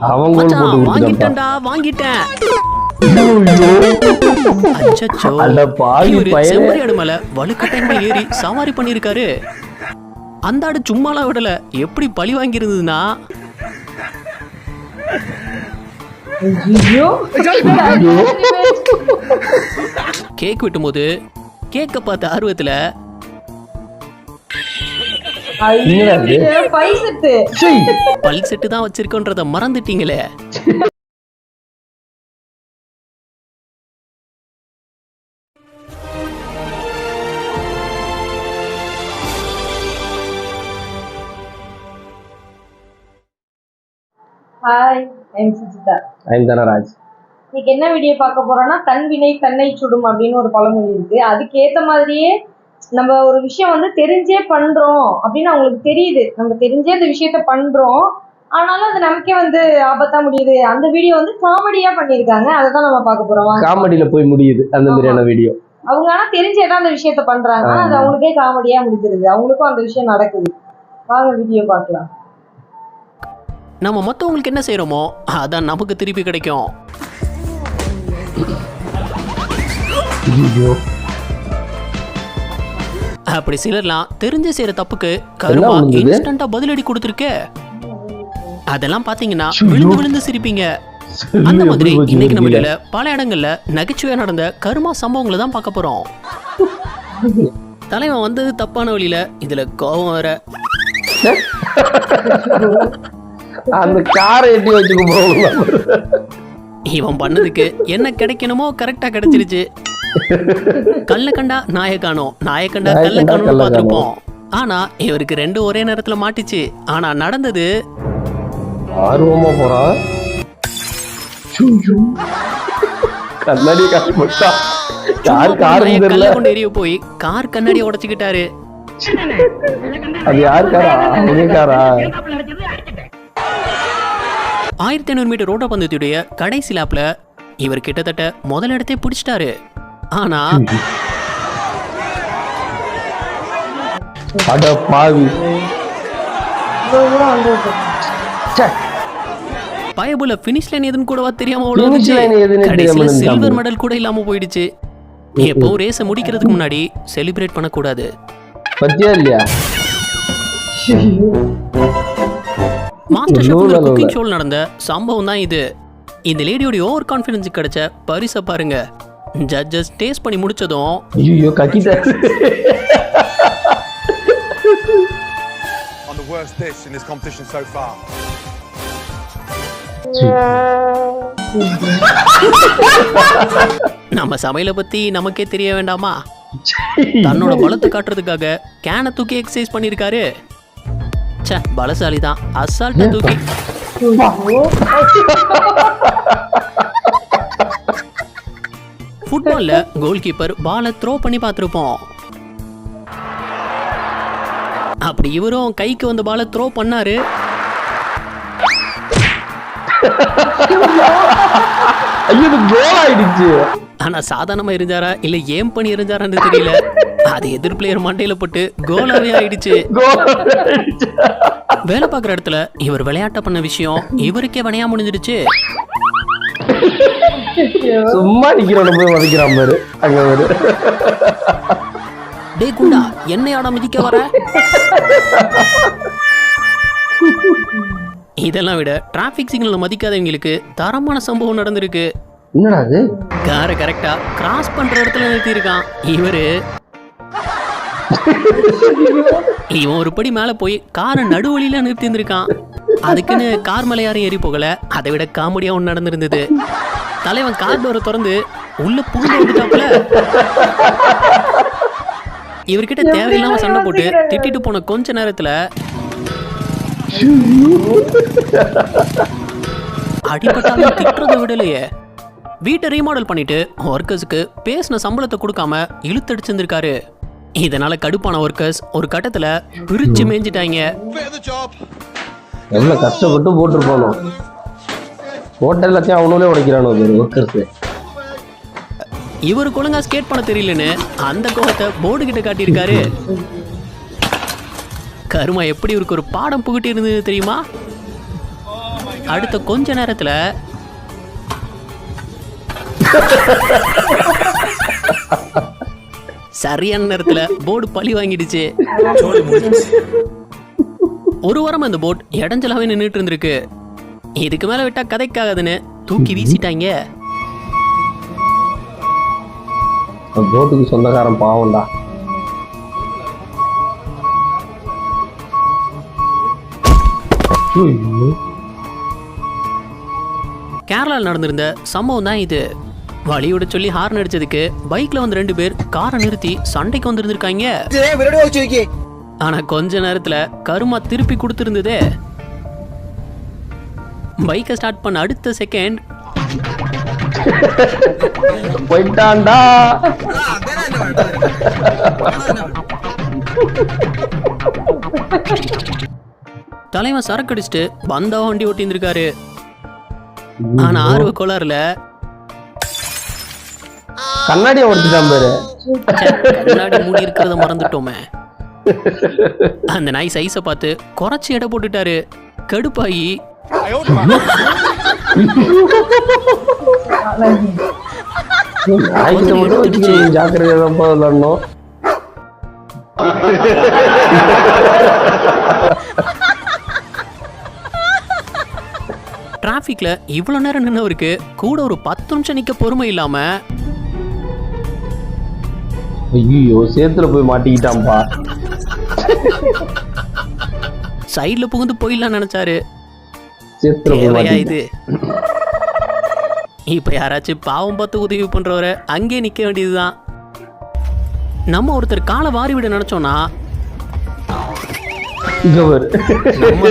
மச்சான், போட்டு வாங்கிட்டேன்டா வாங்கிட்டேன். வலுக்கட்டாயமா ஏறி சவாரி பண்ணிருக்காரு அந்த ஆடு சும்மாலாம் விடல. எப்படி பழி வாங்கி இருந்ததுன்னா கேக் வெட்டும்போது கேக்க பார்த்த ஆர்வத்துல பல் செட்டு. தான் வச்சிருக்கோன்றத மறந்துட்டீங்களே. Hi I'm Sujitha I'm Dhanraj இன்னைக்கு என்ன வீடியோ பார்க்க போறோம்னா தன் வினை தன்னை சுடும் அப்படின்னு ஒரு பழமொழி இருக்கு. அதுக்கு ஏத்த மாதிரியே நம்ம ஒரு விஷயம் வந்து தெரிஞ்சே பண்றோம் அப்படின்னு அவங்களுக்கு தெரியுது. நம்ம தெரிஞ்சே அந்த விஷயத்த பண்றோம். ஆனாலும் அது நமக்கே வந்து ஆபத்தா முடியுது. அந்த வீடியோ வந்து காமெடியா பண்ணியிருக்காங்க. அதை தான் நம்ம பார்க்க போறோம். வாங்க. காமெடியில போய் முடியுது அந்த மாதிரியான வீடியோ அவங்க ஆனா தெரிஞ்சே தான் அந்த விஷயத்த பண்றாங்க. அது அவங்களுக்கே காமெடியா முடிஞ்சிருது. அவங்களுக்கும் அந்த விஷயம் நடக்குது. வாங்க வீடியோ பார்க்கலாம். நம்ம மத்தவங்களுக்கு என்ன செய்றோமோ அதான் நமக்கு திருப்பி கிடைக்கும். ஐயோ. அப்படி சிலர்லாம் தெரிஞ்சு செய்யற தப்புக்கு கருமா? இன்ஸ்டன்டா பதிலடி கொடுத்துருக்கே. அதெல்லாம் பாத்தீங்கன்னா விழுந்து விழுந்து சிரிப்பீங்க. அந்த மாதிரி இன்னைக்கு நம்ம வீடியோல பல இடங்கள்ல நகைச்சுவையா நடந்த கருமா சம்பவங்களை தான் பார்க்க போறோம். தலைவன் வந்தது தப்பான வழியில இதுல கோபம் வேற. அந்த காரை எட்டி வச்சுக்க இவன் பண்ணதுக்கு என்ன கிடைக்கணுமோ கரெக்டா கிடைச்சிருச்சு. கல்ல கண்டா நாய காணோம் நாய கண்டா நாயை கல்ல கண்டா காணும்னு கல்லை பார்த்திருப்போம். ஆனா இவருக்கு ரெண்டு ஒரே நேரத்துல மாட்டிச்சு. ஆனா நடந்தது ஆர்வமா போறான் கண்ணாடி கார் கல்ல கொண்டு எரிய போய் கார் கண்ணாடியை உடைச்சுக்கிட்டாரு. அது யார் காரா? அவங்க காரா? ஆயிரத்தி ஐநூறு மீட்டர் ஓட்டப்பந்தயத்துடைய கடைசி லாப்ல இவர் கிட்டத்தட்ட முதல் இடத்தை பிடிச்சிட்டாரு. ஆனா அட பாவி. பயபுல பினிஷ் லைன் எதுன்னு கூடவா தெரியாம ஓடுச்சு கடைசியில சில்வர். மெடல் கூட இல்லாம போயிடுச்சு. எப்போ ரேஸை முடிக்கிறதுக்கு முன்னாடி செலிப்ரேட் பண்ணக்கூடாது. பத்தியா இல்லையா? மாஸ்டர் நல்ல குக்கிங் ஷோல நடந்த சம்பவம் தான் இது. இந்த லேடியோட ஓவர் கான்ஃபிடன்ஸ் கிடைச்ச பரிசை பாருங்க. ஜட்ஜஸ் டேஸ்ட் பண்ணி முடிச்சதும் ஐயோ கக்கிட்டாரு on the worst dish in this competition so far. நம்ம சமையலை பத்தி நமக்கே தெரிய வேண்டாமா? தன்னோட பலத்தை காட்டுறதுக்காக கேனை தூக்கி எக்ஸசைஸ் பண்ணியிருக்காரு. ச்சே பலசாலி தான் அசால்ட்டா தூக்கி. ஃபுட்பால்ல கோல் கீப்பர் பாலை த்ரோ பண்ணி பார்த்துருப்போம். அப்படி இவரும் கைக்கு வந்த பாலை த்ரோ பண்ணாரு. ஐயோ இது கோல் ஆயிடுச்சு. ஆனா சாதாரணமா இருந்தாரா? இல்ல ஏம் பண்ணி இருந்தாரான்னு தெரியல. அது எதிர் பிளேயர் மண்டையில போட்டு கோலாவே ஆயிடுச்சு. வேலை பார்க்குற இடத்துல இவர் விளையாட்ட பண்ண விஷயம் இவருக்கே வினையா முடிஞ்சிடுச்சு சும்மா நிக்கிறவன போய் வதைக்கிறான் பாரு. அங்க பாரு. டேய் குண்டா என்னையாட மிதிக்க வர? இதெல்லாம் விட டிராஃபிக் சிக்னல் மதிக்காதவங்களுக்கு தரமான சம்பவம் நடந்திருக்கு. என்னடா அது? காரை கரெக்டா கிராஸ் பண்ற இடத்துல நிறுத்தியிருக்கான். இவரு. இவன் ஒரு படி மேல போய் காரை நடுவழியில நிறுத்தி இருந்திருக்கான் அதுக்குன்னு கார் மேல யாரும் ஏறி போகல. அதை விட காமெடியா ஒன்று நடந்திருந்தது. தலைவன் கார் டோரை திறந்து உள்ள புகுந்து வந்துட்டாப்புல இவர்கிட்ட தேவையில்லாம சண்டை போட்டு திட்டிட்டு போன கொஞ்ச நேரத்துல அடிபட்டாலும் திட்டுறதை விடலையே. வீட்டை ரீமாடல் பண்ணிட்டு ஒர்க்கர்ஸுக்கு பேசின சம்பளத்தை கொடுக்காம இழுத்தடிச்சிருந்திருக்காரு. இதனால கடுப்பான ஒர்க்கர்ஸ் ஒரு கட்டத்துல பிரிச்சு மேய்ஞ்சிட்டாங்க. எவ்வளவு கஷ்டப்பட்டு போட்டிருப்பானோ. போட்ட எல்லாத்தையும் அவனுங்களே உடைக்கிறானோ ஒர்க்கர்ஸ் இவருக்கு ஒழுங்கா ஸ்கேட் பண்ண தெரியலன்னு அந்த கோபத்தை போர்டு கிட்ட காட்டியிருக்காரு. கருமா எப்படி இவருக்கு ஒரு பாடம் புகிட்டி இருந்தது தெரியுமா? அடுத்த கொஞ்ச நேரத்துல சரியான நேரத்துல போர்டு பழி வாங்கிடுச்சு. ஒரு வாரம் அந்த போட் இடைஞ்சலாவே நின்றுட்டு இருந்திருக்கு. இதுக்கு மேல விட்டா கதைக்காகாதுன்னு தூக்கி வீசிட்டாங்க. போட்டுக்கு சொந்தக்காரன் பாவம்டா. கேரளாவில் நடந்திருந்த சம்பவம் தான் இது. வழியோட சொல்லி ஹார்ன் அடிச்சதுக்கு பைக்ல வந்து ரெண்டு பேர் காரை நிறுத்தி சண்டைக்கு வந்திருந்திருக்காங்க. ஆனா கொஞ்ச நேரத்துல கருமா திருப்பி கொடுத்திருந்ததே. பைக்கை ஸ்டார்ட் பண்ண அடுத்த செகண்ட் போயிட்டான்டா. தலைவன் சரக்கு அடிச்சுட்டு பந்தா வண்டி ஓட்டியிருந்திருக்காரு ஆனா ஆர்வ கோளாறுல. கண்ணாடியை உடச்சிட்டான் பாரு. கண்ணாடி மூடி இருக்கிறத மறந்துட்டோமே. அந்த நாய் சைஸை பார்த்து குறைச்சி எடை போட்டுட்டாரு. கடுப்பாயி நாய்க்கிட்ட மட்டும் நீ ஜாக்கிரதையா தான் விளாடணும் டிராஃபிக்ல இவ்வளவு நேரம் நின்னவருக்கு கூட ஒரு பத்து நிமிஷம் நிக்க பொறுமை இல்லாம ஐயோ சேத்துல போய் மாட்டிக்கிட்டான்பா சைடுல புகுந்து போயிடலாம் நினைச்சாரு. இது? இப்ப யாராச்சும் பாவம் பார்த்து உதவி பண்றவரை அங்கேயே நிக்க வேண்டியதுதான். நம்ம ஒருத்தர் காலை வாரி விட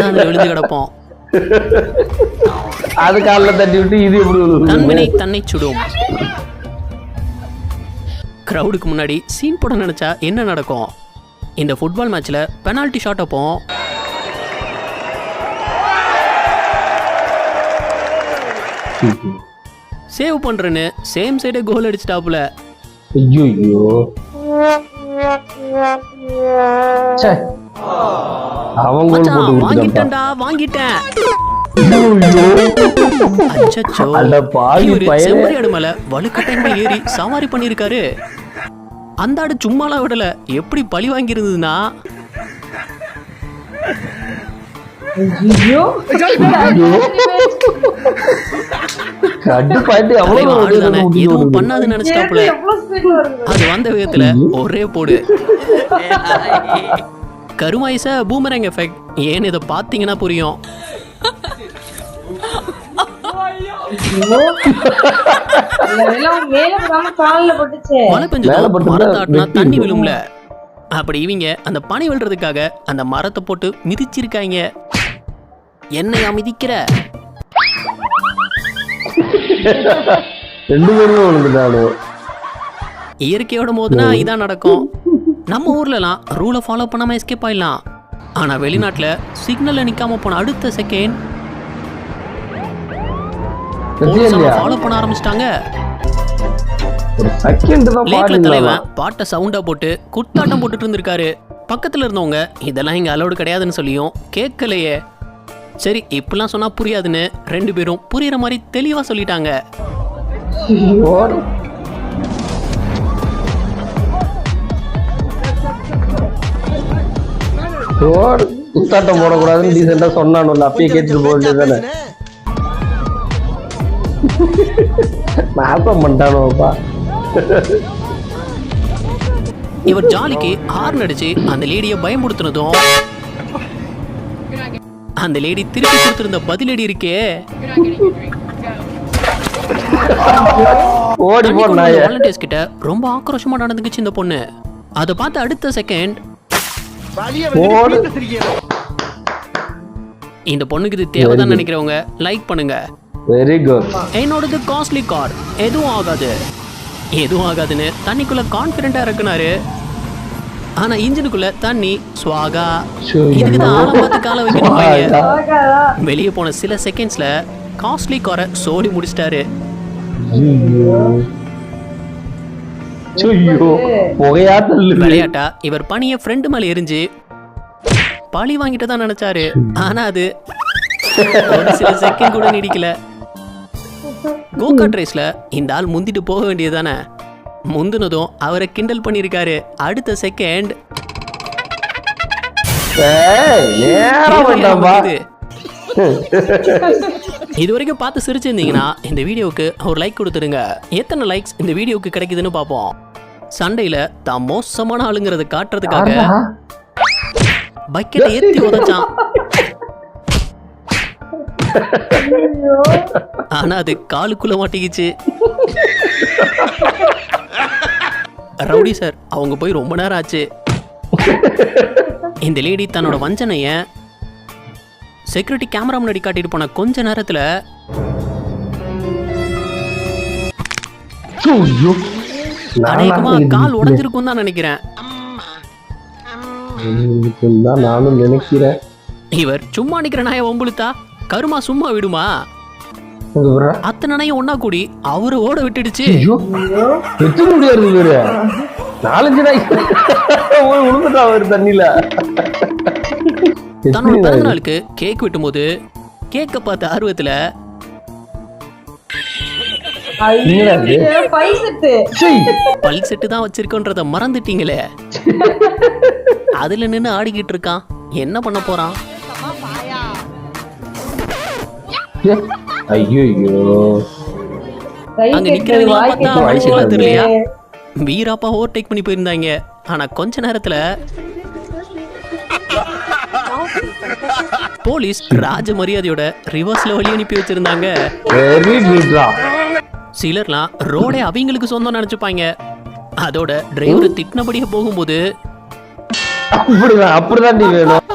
அதுல விழுந்து கிடப்போம். அது காலில் தட்டி விட்டு இது எப்படி விழுகுது? தன்வினை தன்னை சுடும். கிரவுடுக்கு முன்னாடி சீன் போட நினைச்சா என்ன நடக்கும்? இந்த ஃபுட்பால் மேட்ச்ல பெனால்டி ஷாட் அப்போ சேவ் பண்றேன்னு சேம் சைடே கோல் அடிச்சிட்டாப்புல. ஐயோ கொடுத்துட்டான்ப்பா. வாங்கிட்டேன்டா வாங்கிட்டேன். சவாரி பண்ணிருக்காரு அந்த ஆடு சும்மாலாம் விடல. எப்படி பழி வாங்கியிருந்ததுன்னா ஐயோ. கடுப்பாயிட்டு எதுவும். பண்ணாதுன்னு நினைச்சிட்டாப்புல அது வந்த வேகத்துல ஒரே போடு. கருமாயிச பூமரங் எஃபெக்ட் ஏன்னு இதை பார்த்தீங்கன்னா புரியும். மழை பெஞ்சதும் பட்டுருந்தா மரத்தை ஆட்டினா தண்ணி. விழும்ல. அப்படி இவங்க அந்த பனி விழுறதுக்காக அந்த மரத்தை போட்டு மிதிச்சிருக்காங்க. என்னையா மிதிக்கிற ரெண்டு பேருமே விழுந்துட்டானு இயற்கையோட மோதுனா இதான் நடக்கும். நம்ம ஊர்லலாம் ரூலை ஃபாலோ பண்ணாம எஸ்கேப் ஆயிடலாம். ஆனா வெளிநாட்டுல சிக்னல்ல நிக்காம போன அடுத்த செகண்ட் ஃபாலோ பண்ண ஆரம்பிச்சிட்டாங்க. பாட்டை சவுண்டா போட்டு குத்தாட்டம் போட்டுட்டு இருந்திருக்காரு. பக்கத்துல இருந்தவங்க இதெல்லாம் இங்க அலோடு கிடையாதுன்னு சொல்லியும் கேட்கலையே சரி இப்படிலாம் சொன்னா புரியாதுன்னு ரெண்டு பேரும் புரியுற மாதிரி தெளிவா சொல்லிட்டாங்க. குத்தாட்டம் போடக்கூடாதுன்னு டீசெண்டா சொன்னானுல்ல அப்பயே கேட்டுட்டு போக வேண்டியதானே நாசம் பண்ணிட்டானுப்பா இவர் ஜாலிக்கு ஹார்ன் அடிச்சு அந்த லேடியை பயமுடுத்தினதும் அந்த லேடி திருப்பி கொடுத்திருந்த பதிலடி இருக்கே. ஓடி வாலண்டியர்ஸ் கிட்ட ரொம்ப ஆக்ரோஷமா நடந்துக்குச்சு இந்த பொண்ணு. அதை பார்த்து அடுத்த செகண்ட் இந்த பொண்ணுக்கு இது தேவைதான் நினைக்கிறவங்க லைக் பண்ணுங்க. வெரி குட் என்னோடது காஸ்ட்லி கார் எதுவும் ஆகாது. எதுவும் ஆகாதுன்னு தண்ணிக்குள்ள கான்ஃபிடென்ட்டா இருக்குனாரு. ஆனா இன்ஜினுக்குள்ள தண்ணி ஸ்வாகா இதுக்கு தான் ஆழம் பார்த்து கால வைக்கணும்? வெளியே போன சில செகண்ட்ஸ்ல காஸ்ட்லி காரை சோடி முடிச்சிட்டாரு. விளையாட்டா இவர் பணிய ஃப்ரெண்டு மேல எரிஞ்சு பழி வாங்கிட்டு தான் நினைச்சாரு. ஆனா அது ஒரு சில செகண்ட் கூட நீடிக்கல. கோகார்ட் ரேஸ்ல இந்த ஆள் முந்திட்டு போக வேண்டியதுதானே முந்தினதும் அவரை கிண்டல் பண்ணியிருக்காரு. அடுத்த செகண்ட் ஏய், நேரா போயிட்டான்பா இது வரைக்கும் பார்த்து சிரிச்சிருந்தீங்கன்னா இந்த வீடியோவுக்கு ஒரு லைக் கொடுத்துருங்க எத்தனை லைக்ஸ் இந்த வீடியோவுக்கு கிடைக்குதுன்னு பார்ப்போம். சண்டையில தான் மோசமான ஆளுங்கிறத காட்டுறதுக்காக? பக்கெட்டை ஏத்தி உதைச்சான். ஆனா அது காலுக்குள்ள மாட்டிக்கிச்சு. ரவுடி சார் அவங்க போய் ரொம்ப நேரம் ஆச்சு. இந்த லேடி தன்னோட வஞ்சனைய செக்யூரிட்டி கேமரா முன்னாடி காட்டிட்டு போன கொஞ்ச நேரத்துல. அநேகமா கால் உடைஞ்சிருக்கும் தான் நினைக்கிறேன். நானும் நினைக்கிறேன். இவர் சும்மா நிக்கிற நாயை வம்புழுத்தா? கருமா சும்மா விடுமா? இங்க வர்றா. அத்தனை நாயும் ஒன்னா கூடி அவரை ஓட விட்டுடுச்சு. ஐயோ எத்தனை முடியாது இவரு? நாலஞ்சு நாய். போய் விழுந்துட்டா அவரு தண்ணியில. தன்னோட பிறந்த? நாளுக்கு கேக் வெட்டும்போது கேக்க பார்த்த ஆர்வத்துல. பல் செட்டு தான் வச்சிருக்கோன்றத மறந்துட்டீங்களே. அதுல நின்னு ஆடிக்கிட்டு இருக்கான். என்ன பண்ண போறான்? கை அங்க வாய் பார்த்தா மனுஷங்களா தெரியலையா? வீராப்பா ஓவர்டேக் பண்ணி போயிருந்தாங்க. ஆனா கொஞ்ச நேரத்துல போலீஸ் ராஜ மரியாதையோட ரிவர்ஸ்ல வழி அனுப்பி வச்சிருந்தாங்க. சிலர்லாம் ரோடே அவங்களுக்கு சொந்தம் நினைச்சுப்பாங்க. அதோட டிரைவர் திட்டினபடியே போகும்போது அப்படிதான் அப்படிதான் நீ வேணும்.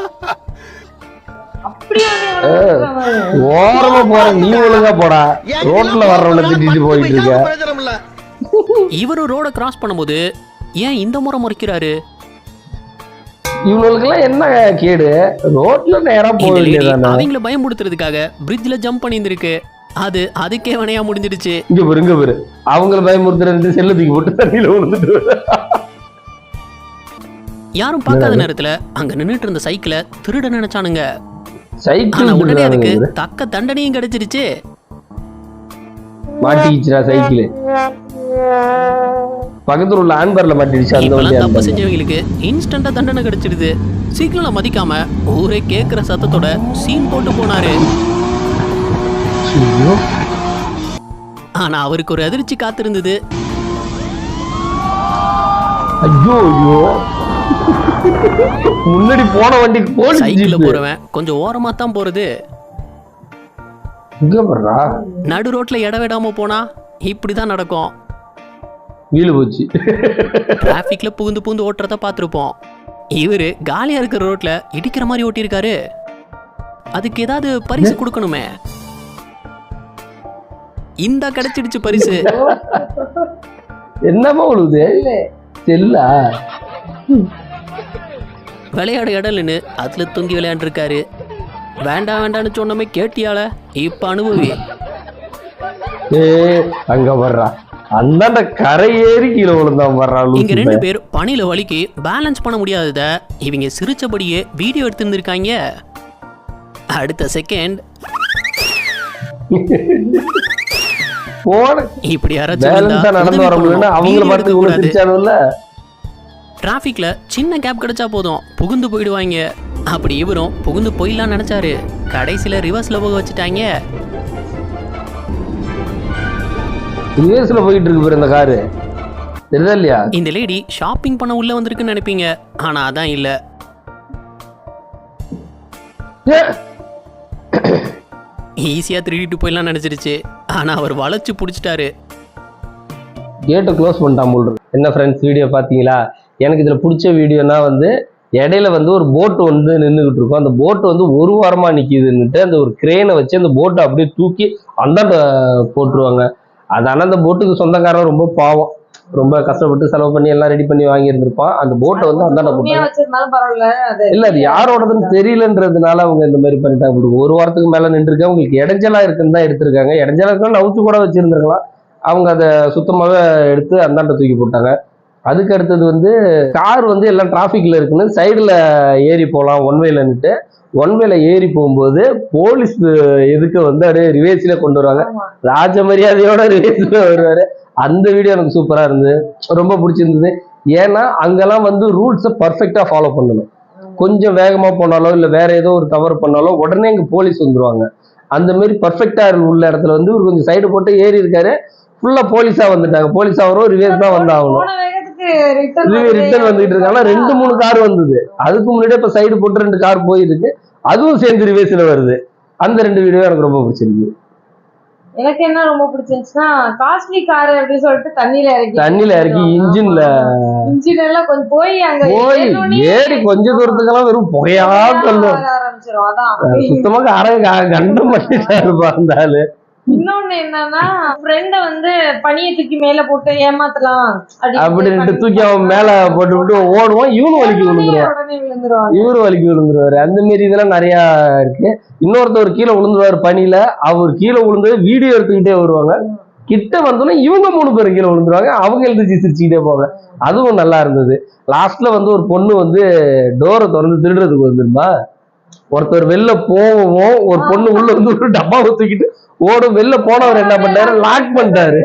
ஓரமா போற நீ ஒழுங்கா போடா. ரோட்ல வர்றவன திட்டிட்டு போயிட்டு இருக்க. இவரும் ரோட கிராஸ் பண்ணும்போது ஏன் இந்த முறை முறைக்கிறாரு? இவனுக்கெல்லாம் என்ன கேடு? ரோட்ல நேரா போக வேண்டியதானே அவங்கள பயமுடுத்துறதுக்காக பிரிட்ஜ்ல ஜம்ப் பண்ணியிருந்திருக்கு. அது அதுக்கே வினையா முடிஞ்சிடுச்சு. இங்க பாரு இங்க பாரு. அவங்கள பயமுறுத்துறது செல்ல தூக்கி போட்டு தண்ணியில விழுந்துட்டு யாரும் பார்க்காத நேரத்துல அங்க நின்னுட்டு இருந்த சைக்கிளை திருட நினைச்சானுங்க. சைக்கிள் உடனே அதுக்கு. தக்க தண்டனையும் கிடைச்சிருச்சு. மாட்டிக்கிச்சுடா சைக்கிள். பக்கத்துல உள்ள ஆன்பர்ல மாட்டிடுச்சு அந்த வண்டி தப்பு செஞ்சவங்களுக்கு இன்ஸ்டன்டா தண்டனை கிடைச்சிடுது. சிக்னலை மதிக்காம ஊரே கேக்குற சத்தத்தோட சீன் போட்டு போனாரு. ஆனா அவருக்கு ஒரு அதிர்ச்சி காத்திருந்தது. ஐயோ ஐயோ. முன்னாடி போன வண்டி போலீஸ் சைக்கிள்ல. போறவன் கொஞ்சம் ஓரமா தான் போறது. இங்க பாருடா நடு ரோட்ல இட விடாம போனா இப்படிதான் நடக்கும். வீடு போச்சு. டிராஃபிக்ல புகுந்து புகுந்து ஓட்டுறத பார்த்துருப்போம். இவரு காலியா இருக்கிற ரோட்ல இடிக்கிற மாதிரி ஓட்டியிருக்காரு. அதுக்கு ஏதாவது பரிசு கொடுக்கணுமே? இந்த கிடைச்சிடுச்சு பரிசு. என்னமா உழுது செல்லா? விளையாட இடம்னு அதுல தூங்கி விளையாண்டுருக்காரு. வேண்டாம் வேண்டாம்னு சொன்னமே கேட்டியால? இப்ப அனுபவி. ஏ அங்க வர்றா. அந்தாண்ட கரை ஏறி கீழே விழுந்தான் வர்றா இங்க ரெண்டு பேர் பனியில வலிக்கு பேலன்ஸ் பண்ண முடியாதத இவங்க சிரிச்சபடியே வீடியோ எடுத்திருந்திருக்காங்க. அடுத்த செகண்ட் இப்படி யாராச்சும் நடந்து வர பண்ணணும். அவங்கள பார்த்து இவங்க எடுக்கக்கூடாது. டிராஃபிக்ல சின்ன கேப் கிடைச்சா போதும். புகுந்து போயிடுவாங்க அப்படி இவரும் புகுந்து போயிடலாம் நினைச்சாரு. கடைசியில ரிவர்ஸ்ல போக வச்சுட்டாங்க யூஎஸ்ல போயிட்டு இருக்கு இந்த காரு தெரியுதா இல்லையா? இந்த லேடி ஷாப்பிங் பண்ண உள்ள வந்திருக்குன்னு நினைப்பீங்க. ஆனா அதான் இல்ல. ஏ, ஈஸியா திருடிட்டு போயிடலாம் நினைச்சிருச்சு. ஆனா அவர் வளைச்சு புடிச்சிட்டாரு. கேட்டை க்ளோஸ் பண்ணிட்டான் போல். என்ன ஃப்ரெண்ட்ஸ் வீடியோ பார்த்தீங்களா எனக்கு இதில் பிடிச்ச வீடியோனா வந்து இடையில வந்து ஒரு போட் வந்து நின்றுக்கிட்டு இருக்கும். அந்த போட் வந்து ஒரு வாரமா நிக்குதுன்னுட்டு அந்த ஒரு கிரேனை வச்சு அந்த போட்டை அப்படியே தூக்கி அந்தாண்ட போட்டுருவாங்க. அதனால அந்த போட்டுக்கு சொந்தக்காரன் ரொம்ப பாவம். ரொம்ப கஷ்டப்பட்டு செலவு பண்ணி எல்லாம் ரெடி பண்ணி வாங்கி இருந்திருப்பான் அந்த போட்டை வந்து அந்தாண்ட போட்டாங்க இல்ல அது யாரோடதுன்னு தெரியலன்றதுனால அவங்க இந்த மாதிரி பண்ணிட்டாங்க. ஒரு வாரத்துக்கு மேல நின்றுருக்கு உங்களுக்கு இடைஞ்சலா இருக்குன்னு தான் எடுத்திருக்காங்க. இடைஞ்சலா இருக்கா நவுச்சு கூட வச்சிருந்திருக்கலாம். அவங்க அதை சுத்தமாவே எடுத்து அந்தாண்ட தூக்கி போட்டாங்க. அதுக்கு அடுத்தது வந்து கார் வந்து எல்லாம் டிராஃபிக்ல இருக்குன்னு சைடுல ஏறி போகலாம் ஒன் வேலன்னுட்டு ஒன் வேல ஏறி போகும்போது போலீஸ் எதுக்கு வந்து அப்படியே ரிவேஸ்ல கொண்டு வருவாங்க. ராஜ மரியாதையோட ரிவேஸ்ல வருவாரு. அந்த வீடியோ எனக்கு சூப்பரா இருந்தது. ரொம்ப பிடிச்சிருந்தது. ஏன்னா அங்கெல்லாம் வந்து ரூல்ஸை பர்ஃபெக்டா ஃபாலோ பண்ணணும். கொஞ்சம் வேகமா போனாலோ இல்ல வேற ஏதோ ஒரு தவறு பண்ணாலோ உடனே இங்க போலீஸ் வந்துருவாங்க. அந்த மாதிரி பர்ஃபெக்டா உள்ள இடத்துல வந்து இவர் கொஞ்சம் சைடு போட்டு ஏறி இருக்காரு. ஃபுல்லா போலீஸா வந்துட்டாங்க. போலீஸ் அவரும் ரிவேஸ் தான் வந்து ஆகணும் போன வேகத்துக்கு ரிட்டர்ன் ரிட்டர்ன் வந்துட்டு இருக்காங்க ஆனா ரெண்டு மூணு கார் வந்தது. அதுக்கு முன்னாடியே இப்ப சைடு போட்டு ரெண்டு கார் போயிருக்கு. அதுவும் சேர்ந்து ரிவேஸ்ல வருது. அந்த ரெண்டு வீடியோ எனக்கு ரொம்ப பிடிச்சிருக்கு. எனக்கு என்ன ரொம்ப பிடிச்சிருந்துச்சுன்னா காஸ்ட்லி கார் அப்படின்னு சொல்லிட்டு தண்ணியில இறக்கி தண்ணியில இறக்கி இன்ஜின்ல இன்ஜின் எல்லாம் கொஞ்சம் போய் அங்க போய் ஏறி கொஞ்ச தூரத்துக்கெல்லாம் வெறும் புகையா சொல்லும் சுத்தமாக அரை கண்டம் பண்ணிட்டாருப்பா அந்த ஆளு. இன்னொன்னு என்னன்னா ஃப்ரெண்ட வந்து பனியை தூக்கி மேல போட்டு ஏமாத்தலாம். அப்படின்ட்டு தூக்கி அவன் மேல போட்டு விட்டு ஓடுவான் இவனு வலிக்கு விழுந்துருவான். இவரு வலிக்கு விழுந்துருவாரு. அந்த மாரி இதெல்லாம் நிறைய இருக்கு. இன்னொருத்தவர் கீழே விழுந்துருவாரு பனியில. அவர் கீழே விழுந்து வீடியோ எடுத்துக்கிட்டே வருவாங்க. கிட்ட வந்தோன்னே இவங்க மூணு பேரும் கீழே விழுந்துருவாங்க. அவங்க எழுதிச்சு சிரிச்சுக்கிட்டே போவாங்க. அதுவும் நல்லா இருந்தது. லாஸ்ட்ல வந்து ஒரு பொண்ணு வந்து டோரை திறந்து திருடுறதுக்கு வந்துருமா ஒருத்தர் வெளில போகவும் ஒரு பொண்ணு உள்ள வந்து ஒரு டப்பாவை தூக்கிட்டு ஓடும் வெளில போனவர் என்ன பண்ணாரு லாக் பண்ணிட்டாரு.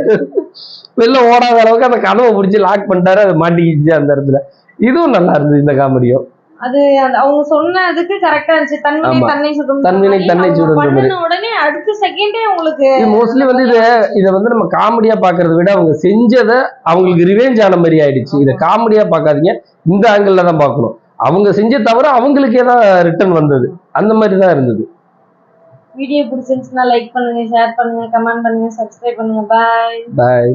வெளில ஓடாத அளவுக்கு அந்த கதவை பிடிச்சி லாக் பண்ணிட்டாரு அது மாட்டிக்கிச்சு அந்த இடத்துல. இதுவும் நல்லா இருந்தது இந்த காமெடியும். அது அவங்க சொன்னதுக்கு கரெக்டா இருந்துச்சு. தன்வினை. தன்னை சுடும் தன்வினை தன்னை சுடும் உடனே அடுத்த செகண்டே உங்களுக்கு மோஸ்ட்லி வந்து இதை இதை வந்து நம்ம காமெடியா பாக்குறத விட அவங்க செஞ்சதை அவங்களுக்கு ரிவெஞ்ச் ஆன மாதிரி ஆயிடுச்சு. இதை காமெடியா பார்க்காதீங்க. இந்த ஆங்கிள் தான் பார்க்கணும். அவங்க செஞ்ச தவிர அவங்களுக்கே தான் ரிட்டர்ன் வந்தது. அந்த மாதிரி தான் இருந்தது. வீடியோ பிடிச்சிருந்துச்சுன்னா லைக் பண்ணுங்க ஷேர் பண்ணுங்க கமெண்ட் பண்ணுங்க சப்ஸ்கிரைப் பண்ணுங்க. பாய் பாய்